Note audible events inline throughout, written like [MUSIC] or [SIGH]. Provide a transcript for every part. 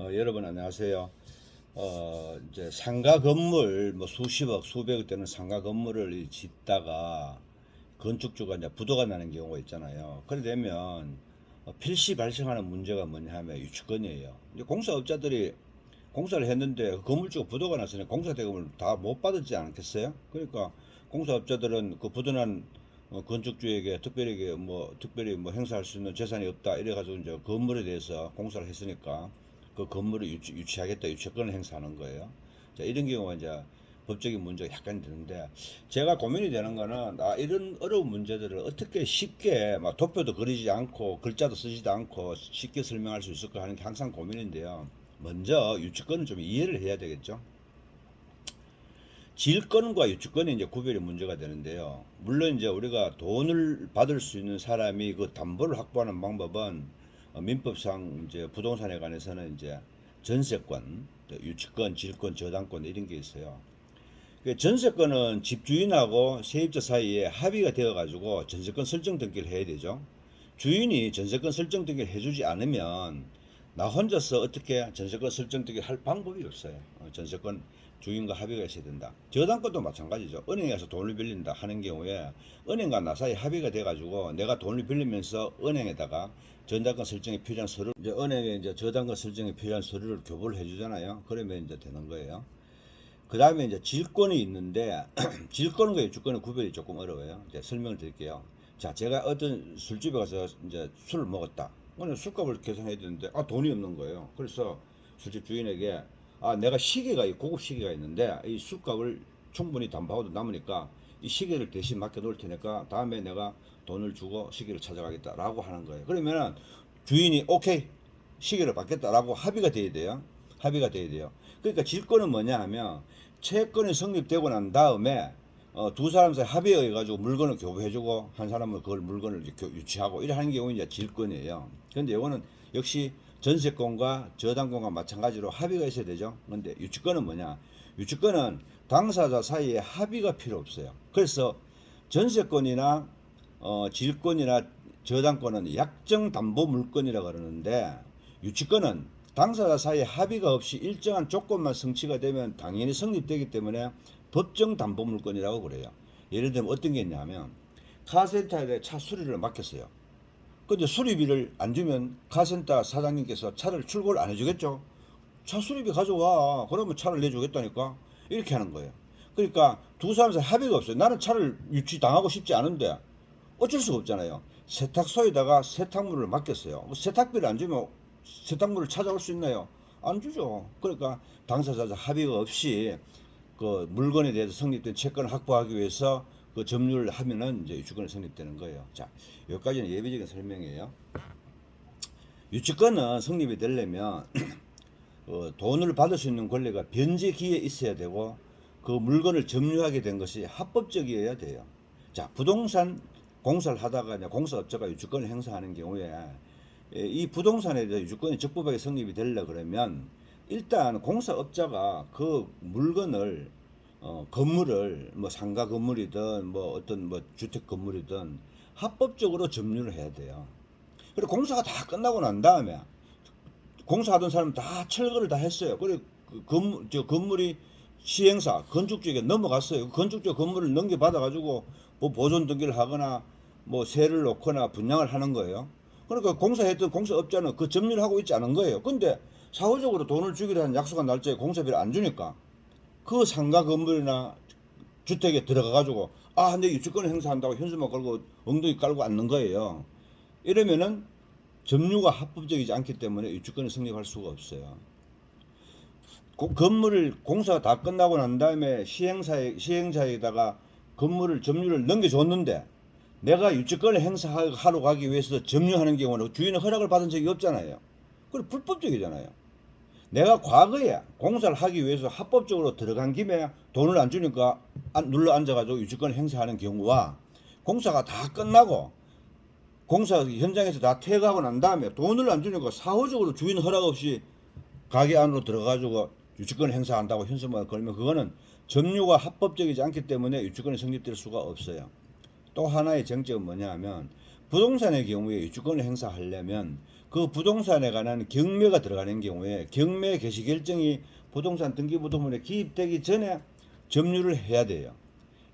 어, 여러분 안녕하세요. 어, 이제 상가 건물 뭐 수십억, 수백억 되는 상가 건물을 이 짓다가 건축주가 이제 부도가 나는 경우가 있잖아요. 그래 되면 어, 필시 발생하는 문제가 뭐냐 하면 유치권이에요. 이제 공사업자들이 공사를 했는데 그 건물주가 부도가 났으니 공사 대금을 다 못 받았지 않겠어요? 그러니까 공사업자들은 그 부도난 어, 건축주에게 특별하게 뭐 특별히 뭐 행사할 수 있는 재산이 없다 이래 가지고 이제 건물에 대해서 공사를 했으니까 그 건물을 유치, 유치 하겠다 유치권을 행사하는 거예요. 자 이런 경우가 이제 법적인 문제가 약간 드는데 제가 고민이 되는 거는 아 이런 어려운 문제들을 어떻게 쉽게 막 도표도 그리지 않고 글자도 쓰지도 않고 쉽게 설명할 수 있을까 하는 게 항상 고민인데요. 먼저 유치권을 좀 이해를 해야 되겠죠. 질권과 유치권이 이제 구별이 문제가 되는데요. 물론 이제 우리가 돈을 받을 수 있는 사람이 그 담보를 확보하는 방법은 어, 민법상 이제 부동산에 관해서는 이제 전세권, 또 유치권, 질권, 저당권 이런 게 있어요. 그 전세권은 집주인하고 세입자 사이에 합의가 되어 가지고 전세권 설정 등기를 해야 되죠. 주인이 전세권 설정 등기를 해주지 않으면 나 혼자서 어떻게 전세권 설정 등기를 할 방법이 없어요. 어, 전세권 주인과 합의가 있어야 된다. 저당권도 마찬가지죠. 은행에서 돈을 빌린다 하는 경우에 은행과 나 사이 합의가 돼가지고 내가 돈을 빌리면서 은행에다가 저당권 설정에 필요한 서류, 이제 은행에 이제 저당권 설정에 필요한 서류를 교부를 해주잖아요. 그러면 이제 되는 거예요. 그 다음에 이제 질권이 있는데 [CLEARS THROAT] 질권과 유주권의 구별이 조금 어려워요. 이제 설명을 드릴게요. 자, 제가 어떤 술집에 가서 이제 술을 먹었다. 오늘 술값을 계산해야 되는데 아 돈이 없는 거예요. 그래서 술집 주인에게 아 내가 시계가 이 고급 시계가 있는데 이 술값을 충분히 담보하고도 남으니까 이 시계를 대신 맡겨 놓을 테니까 다음에 내가 돈을 주고 시계를 찾아가겠다라고 하는 거예요. 그러면은 주인이 오케이 시계를 받겠다라고 합의가 돼야 돼요. 합의가 돼야 돼요. 그러니까 질권은 뭐냐 하면 채권이 성립되고 난 다음에 어, 두 사람 사이 합의에 의해 가지고 물건을 교부해주고 한 사람은 그걸 물건을 유치하고 이래 하는 경우는 이제 질권이에요. 그런데 이거는 역시 전세권과 저당권과 마찬가지로 합의가 있어야 되죠. 그런데 유치권은 뭐냐? 유치권은 당사자 사이에 합의가 필요 없어요. 그래서 전세권이나 어, 질권이나 저당권은 약정 담보 물건이라 그러는데 유치권은 당사자 사이에 합의가 없이 일정한 조건만 성취가 되면 당연히 성립되기 때문에 법정 담보 물건이라고 그래요. 예를 들면 어떤 게 있냐면 카센터에 차 수리를 맡겼어요. 근데 수리비를 안 주면 카센터 사장님께서 차를 출고를 안 해주겠죠. 차 수리비 가져와. 그러면 차를 내주겠다니까. 이렇게 하는 거예요. 그러니까 두 사람 사이 합의가 없어요. 나는 차를 유치 당하고 싶지 않은데 어쩔 수가 없잖아요. 세탁소에다가 세탁물을 맡겼어요. 뭐 세탁비를 안 주면 세탁물을 찾아올 수 있나요? 안 주죠. 그러니까 당사자 합의가 없이 그 물건에 대해서 성립된 채권을 확보하기 위해서 그 점유를 하면은 이제 유치권이 성립되는 거예요. 자, 여기까지는 예비적인 설명이에요. 유치권은 성립이 되려면 [CLEARS THROAT] 어, 돈을 받을 수 있는 권리가 변제기에 있어야 되고 그 물건을 점유하게 된 것이 합법적이어야 돼요. 자, 부동산 공사를 하다가 이제 공사업자가 유치권을 행사하는 경우에 예, 이 부동산에 대해 유치권이 적법하게 성립이 되려 그러면 일단 공사업자가 그 물건을 어, 건물을 뭐 상가 건물이든 뭐 어떤 뭐 주택 건물이든 합법적으로 점유를 해야 돼요. 그리고 공사가 다 끝나고 난 다음에 공사하던 사람 다 철거를 다 했어요. 그리고 그 건물 저 건물이 시행사 건축주에게 넘어갔어요. 그 건축주 건물을 넘겨받아 가지고 뭐 보존 등기를 하거나 뭐 세를 놓거나 분양을 하는 거예요. 그러니까 공사했던 공사업자는 그 점유를 하고 있지 않은 거예요. 근데 사후적으로 돈을 주기로 한 약속한 날짜에 공사비를 안 주니까 그 상가 건물이나 주택에 들어가 가지고 아, 근데 유치권을 행사한다고 현수막 걸고 엉덩이 깔고 앉는 거예요. 이러면은 점유가 합법적이지 않기 때문에 유치권이 성립할 수가 없어요. 고- 건물을 공사가 다 끝나고 난 다음에 시행사에 시행자에다가 건물을 점유를 넘겨줬는데 내가 유치권을 행사하러 가기 위해서 점유하는 경우는 주인의 허락을 받은 적이 없잖아요. 그래 불법적이잖아요. 내가 과거에 공사를 하기 위해서 합법적으로 들어간 김에 돈을 안 주니까 안- 눌러 앉아가지고 유치권을 행사하는 경우와 공사가 다 끝나고 공사 현장에서 다 퇴각하고 난 다음에 돈을 안 주니까 사후적으로 주인 허락 없이 가게 안으로 들어가지고 유치권을 행사한다고 현수막을 걸면 그거는 점유가 합법적이지 않기 때문에 유치권이 성립될 수가 없어요. 또 하나의 쟁점은 뭐냐 하면 부동산의 경우에 유주권을 행사하려면 그 부동산에 관한 경매가 들어가는 경우에 경매 개시 결정이 부동산 등기부등본에 기입되기 전에 점유를 해야 돼요.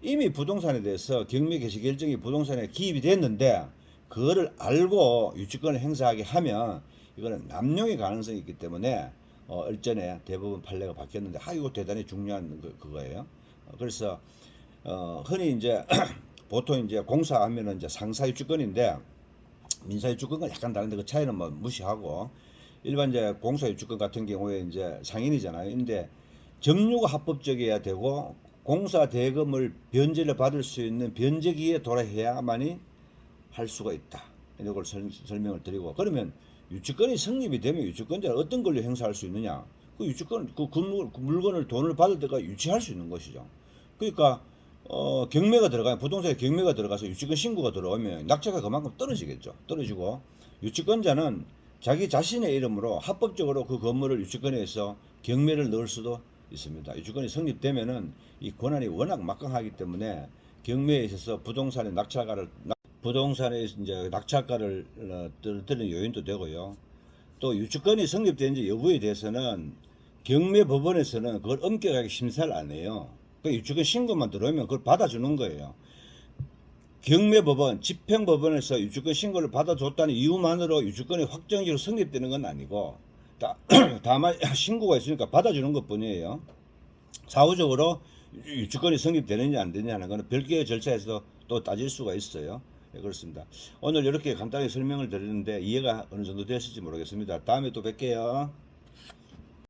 이미 부동산에 대해서 경매 개시 결정이 부동산에 기입이 됐는데 그거를 알고 유치권을 행사하게 하면 이거는 남용의 가능성이 있기 때문에 어, 얼전에 대부분 판례가 바뀌었는데 아 이거 대단히 중요한 그, 그거예요. 어, 그래서 어, 흔히 이제 [CLEARS THROAT] 보통 이제 공사하면은 이제 상사 유치권인데 민사 유치권과 약간 다른데 그 차이는 뭐 무시하고 일반 이제 공사 유치권 같은 경우에 이제 상인이잖아요. 근데 점유가 합법적이어야 되고 공사 대금을 변제를 받을 수 있는 변제기에 돌아야만이 할 수가 있다. 이걸 설, 설명을 드리고 그러면 유치권이 성립이 되면 유치권자를 어떤 권리 행사할 수 있느냐? 그 유치권 그, 그 물건을 돈을 받을 때가 유치할 수 있는 것이죠. 그러니까 어, 경매가 들어가면 부동산에 경매가 들어가서 유치권 신고가 들어오면 낙찰가 그만큼 떨어지겠죠. 떨어지고 유치권자는 자기 자신의 이름으로 합법적으로 그 건물을 유치권에서 경매를 넣을 수도 있습니다. 유치권이 성립되면은 이 권한이 워낙 막강하기 때문에 경매에 있어서 부동산의 낙찰가를 낙- 부동산에 이제 낙찰가를 어, 떨어뜨리는 요인도 되고요. 또 유치권이 성립된지 여부에 대해서는 경매 법원에서는 그걸 엄격하게 심사를 안 해요. 그 유치권 신고만 들어오면 그걸 받아주는 거예요. 경매법원, 집행법원에서 유치권 신고를 받아줬다는 이유만으로 유치권이 확정적으로 성립되는 건 아니고 다, [CLEARS THROAT] 다만 신고가 있으니까 받아주는 것 뿐이에요. 사후적으로 유치권이 성립되느냐 안 되느냐는 건 별개의 절차에서 또 따질 수가 있어요. 네, 그렇습니다. 오늘 이렇게 간단히 설명을 드렸는데 이해가 어느 정도 되실지 모르겠습니다. 다음에 또 뵐게요.